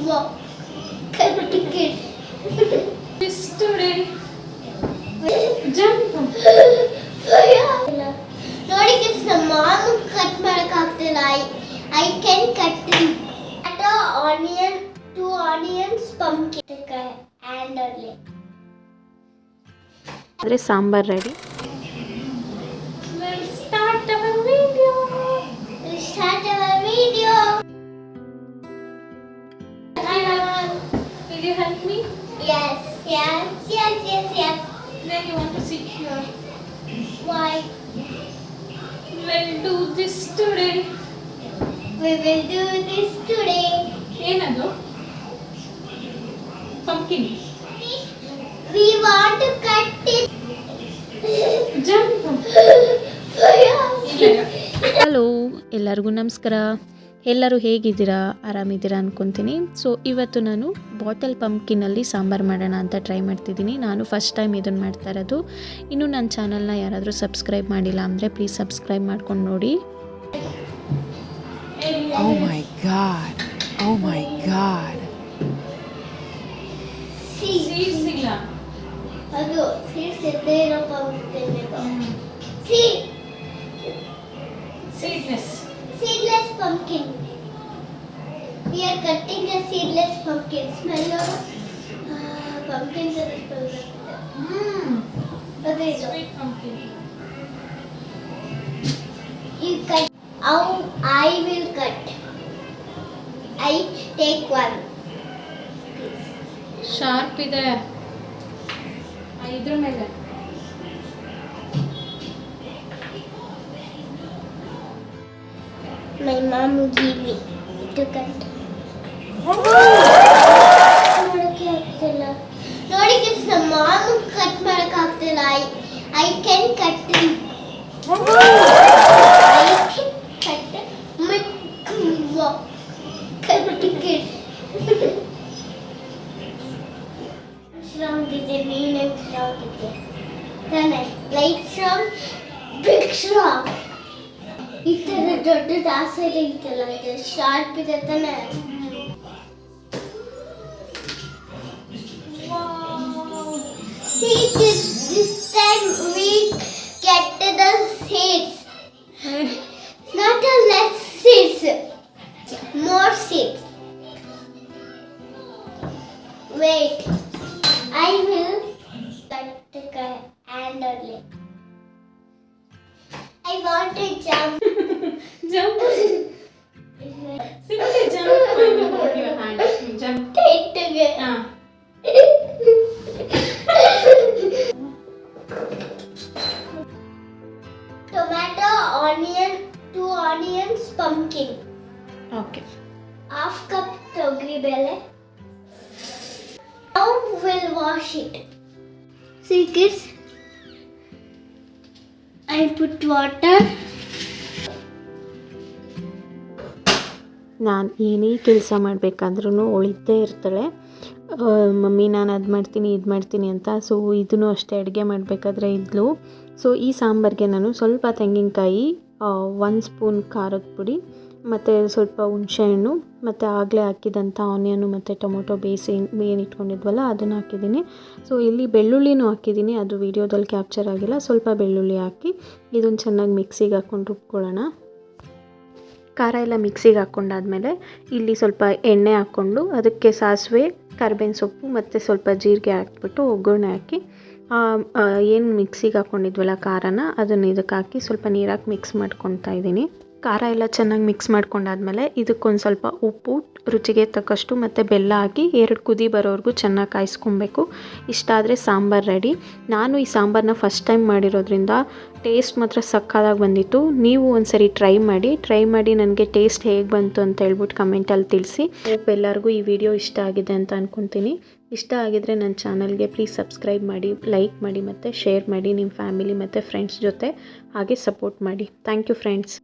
walk. Ticket. This today. Jump. ನೋಡಿ kids ನಮ್ಮ mom cut ಮಾಡಕ್ ಆಗ್ತಿಲ್ಲ I I can cut onion two onions pumpkin and ಅಲ್ಲಿ ಆದರೆ sambar ready you help me? Yes yes yes yes yes Then you want to sit here. Why We'll do this today. We will do this today ಏನದು pumpkin we want to cut it jump hello ಎಲ್ಲರಿಗೂ ನಮಸ್ಕಾರ ಎಲ್ಲರೂ ಹೇಗಿದ್ದೀರಾ? ಆರಾಮಿದ್ದೀರಾ ಅಂದ್ಕೊತೀನಿ so ಇವತ್ತು ನಾನು bottle ಪಂಪ್ಕಿನಲ್ಲಿ sambar ಮಾಡೋಣ ಅಂತ try ಮಾಡ್ತಿದ್ದೀನಿ. ನಾನು ಫಸ್ಟ್ ಟೈಮ್ ಇದನ್ನು ಮಾಡ್ತಾ ಇರೋದು. ಇನ್ನೂ ನನ್ನ ಚಾನಲ್ನ ಯಾರಾದರೂ ಸಬ್ಸ್ಕ್ರೈಬ್ ಮಾಡಿಲ್ಲ ಅಂದರೆ ಪ್ಲೀಸ್ ಸಬ್ಸ್ಕ್ರೈಬ್ ಮಾಡ್ಕೊಂಡು ನೋಡಿ. Oh pumpkin. We are cutting a seedless pumpkin. Smell of uh, pumpkin smell ಬರುತ್ತೆ. ಹ್ಮ್ ಅದೇ ಇದು. Sweet pumpkin You cut. How I will cut. I take one. Sharp ಇದೆ ಆ, ಇದ್ರ ಮೇಲೆ My mom will give me to cut. ನೋಡಕ್ಕೆ ಆಗ್ತಿಲ್ಲ ನೋಡಿ ಕಿಡ್ಸ್ ನಮ್ಮ ಮಾಮ್ ಕಟ್ ಮಾಡಕ್ ಆಗ್ತಿಲ್ಲ I I can cut I can cut ticket strong ಇದೆ ನೀನೇ ಸ್ಟ್ರಾಂಗ್ ಇದೆ ತಾನೆ ಲೈಟ್ ಸ್ಟ್ರಾಂಗ್ ಬಿಗ್ ಸ್ಟ್ರಾಂಗ್ ಈ ತರ ದೊಡ್ಡ ದಾಸೆ ಐತಲ್ಲ ಇದು ಶಾರ್ಪ್ ಇದೆ ತಾನೆ See, this, this time we get the seeds. Not a less seeds. More seeds. Wait. I will cut the guy and only. I want to jump. Okay. Half cup ತೊಗರಿ ಬೇಳೆ. Now we'll wash it. See kids, I put water. ನಾನು ಏನೇ ಕೆಲಸ ಮಾಡಬೇಕಾದ್ರೂ ಒಳಿತೇ ಇರ್ತಾಳೆ mummy ನಾನು ಅದು ಮಾಡ್ತೀನಿ ಇದು ಮಾಡ್ತೀನಿ ಅಂತ. ಸೊ ಇದನ್ನು ಅಷ್ಟೇ ಅಡುಗೆ ಮಾಡಬೇಕಾದ್ರೆ ಇದ್ಲು. ಸೊ ಈ ಸಾಂಬಾರಿಗೆ ನಾನು ಸ್ವಲ್ಪ ತೆಂಗಿನಕಾಯಿ ಒಂದು ಸ್ಪೂನ್ ಖಾರದ ಪುಡಿ ಮತ್ತು ಸ್ವಲ್ಪ ಹುಣಸೆಹಣ್ಣು ಮತ್ತು ಆಗಲೇ ಹಾಕಿದಂಥ ಆನಿಯನು ಮತ್ತು ಟೊಮೊಟೊ ಏನು ಇಟ್ಕೊಂಡಿದ್ವಲ್ಲ, ಅದನ್ನು ಹಾಕಿದ್ದೀನಿ. ಸೊ ಇಲ್ಲಿ ಬೆಳ್ಳುಳ್ಳಿನೂ ಹಾಕಿದ್ದೀನಿ, ಅದು ವೀಡಿಯೋದಲ್ಲಿ ಕ್ಯಾಪ್ಚರ್ ಆಗಿಲ್ಲ. ಸ್ವಲ್ಪ ಬೆಳ್ಳುಳ್ಳಿ ಹಾಕಿ ಇದನ್ನು ಚೆನ್ನಾಗಿ ಮಿಕ್ಸಿಗೆ ಹಾಕ್ಕೊಂಡು ರುಬ್ಕೊಳ್ಳೋಣ. ಖಾರ ಎಲ್ಲ ಮಿಕ್ಸಿಗೆ ಹಾಕ್ಕೊಂಡಾದಮೇಲೆ ಇಲ್ಲಿ ಸ್ವಲ್ಪ ಎಣ್ಣೆ ಹಾಕ್ಕೊಂಡು ಅದಕ್ಕೆ ಸಾಸಿವೆ, ಕರ್ಬೇವಿನ ಸೊಪ್ಪು, ಮತ್ತು ಸ್ವಲ್ಪ ಜೀರಿಗೆ ಹಾಕ್ಬಿಟ್ಟು ಒಗ್ಗರಣೆ ಹಾಕಿ ಏನು ಮಿಕ್ಸಿಗೆ ಹಾಕ್ಕೊಂಡಿದ್ವಲ್ಲ ಖಾರನ, ಅದನ್ನು ಇದಕ್ಕೆ ಹಾಕಿ ಸ್ವಲ್ಪ ನೀರಾಕಿ ಮಿಕ್ಸ್ ಮಾಡ್ಕೊತಾ ಇದ್ದೀನಿ. ಖಾರ ಎಲ್ಲ ಚೆನ್ನಾಗಿ ಮಿಕ್ಸ್ ಮಾಡ್ಕೊಂಡಾದ್ಮೇಲೆ ಇದಕ್ಕೊಂದು ಸ್ವಲ್ಪ ಉಪ್ಪು, ರುಚಿಗೆ ತಕ್ಕಷ್ಟು ಮತ್ತು ಬೆಲ್ಲ ಹಾಕಿ ಎರಡು ಕುದಿ ಬರೋವರೆಗೂ ಚೆನ್ನಾಗಿ ಕಾಯಿಸ್ಕೊಬೇಕು. ಇಷ್ಟಾದರೆ ಸಾಂಬಾರು ರೆಡಿ ನಾನು ಈ ಸಾಂಬಾರನ್ನ ಫಸ್ಟ್ ಟೈಮ್ ಮಾಡಿರೋದ್ರಿಂದ ಟೇಸ್ಟ್ ಮಾತ್ರ ಸಕ್ಕತ್ತಾಗಿ ಬಂದಿತ್ತು. ನೀವು ಒಂದ್ಸರಿ ಟ್ರೈ ಮಾಡಿ ಟ್ರೈ ಮಾಡಿ ನನಗೆ ಟೇಸ್ಟ್ ಹೇಗೆ ಬಂತು ಅಂತ ಹೇಳ್ಬಿಟ್ಟು ಕಮೆಂಟಲ್ಲಿ ತಿಳಿಸಿ. ಎಲ್ಲರಿಗೂ ಈ ವಿಡಿಯೋ ಇಷ್ಟ ಆಗಿದೆ ಅಂತ ಅಂದ್ಕೊತೀನಿ ಇಷ್ಟ ಆಗಿದರೆ ನನ್ನ ಚಾನಲ್ಗೆ ಪ್ಲೀಸ್ ಸಬ್ಸ್ಕ್ರೈಬ್ ಮಾಡಿ ಲೈಕ್ ಮಾಡಿ ಮತ್ತು ಶೇರ್ ಮಾಡಿ ನಿಮ್ಮ ಫ್ಯಾಮಿಲಿ ಮತ್ತು ಫ್ರೆಂಡ್ಸ್ ಜೊತೆ ಹಾಗೆ ಸಪೋರ್ಟ್ ಮಾಡಿ. Thank you friends